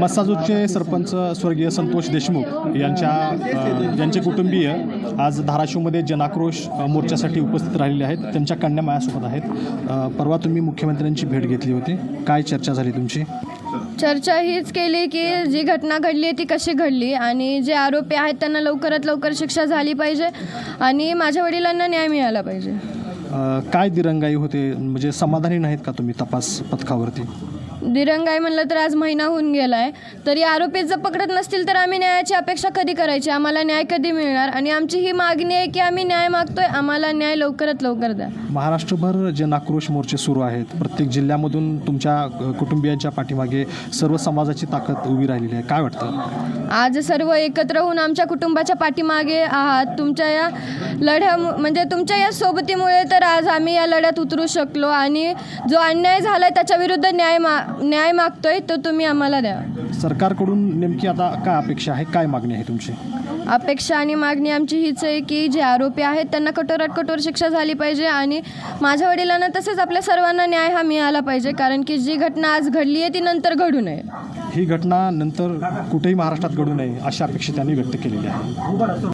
मस्साजूचे सरपंच स्वर्गीय संतोष देशमुख यांच्या यांचे कुटुंबीय आज धाराशिवमध्ये जनाक्रोश मोर्चासाठी उपस्थित राहिलेले आहेत. त्यांच्या कन्या माझ्यासोबत आहेत. परवा तुम्ही मुख्यमंत्र्यांची भेट घेतली होती. काय चर्चा झाली तुमची? चर्चा हीच केली की जी घटना घडली ती कशी घडली आणि जे आरोपी आहेत त्यांना लवकरात लवकर शिक्षा झाली पाहिजे आणि माझ्या वडिलांना न्याय मिळाला पाहिजे. काय दिरंगाई होते? म्हणजे समाधानी नाहीत का तुम्ही तपास पथकावरती? दिरंगाई म्हणलं तर आज महिना होऊन गेला आहे तरी आरोपी जर पकडत नसतील तर आम्ही न्यायाची अपेक्षा कधी करायची? आम्हाला न्याय कधी मिळणार? आणि आमची ही मागणी आहे की आम्ही न्याय मागतोय आम्हाला न्याय लवकरात लवकर द्या. महाराष्ट्रभर जे नाक्रोश मोर्चे सुरू आहेत प्रत्येक जिल्ह्यामधून तुमच्या कुटुंबियांच्या पाठीमागे सर्व समाजाची ताकद उभी राहिलेली आहे. काय वाटतं? आज सर्व एकत्र होऊन आमच्या कुटुंबाच्या पाठीमागे आहात. तुमच्या या लढ्या म्हणजे तुमच्या या सोबतीमुळे तर आज आम्ही या लढ्यात उतरू शकलो आणि जो अन्याय झाला आहे त्याच्या विरुद्ध न्याय मा न्याय मागतोय तो तुम्ही आम्हाला द्या. सरकारकडून नेमकी आता काय अपेक्षा आहे? काय मागणी आहे तुमची? अपेक्षा आणि मागणी आमची हीच आहे की जे आरोपी आहेत त्यांना कठोरात कठोर शिक्षा झाली पाहिजे आणि माझ्या वडिलांना तसेच आपल्या सर्वांना न्याय हा मिळाला पाहिजे कारण की जी घटना आज घडली आहे ती नंतर घडू नये. ही घटना नंतर कुठेही महाराष्ट्रात घडू नये अशी अपेक्षा त्यांनी व्यक्त केलेली आहे.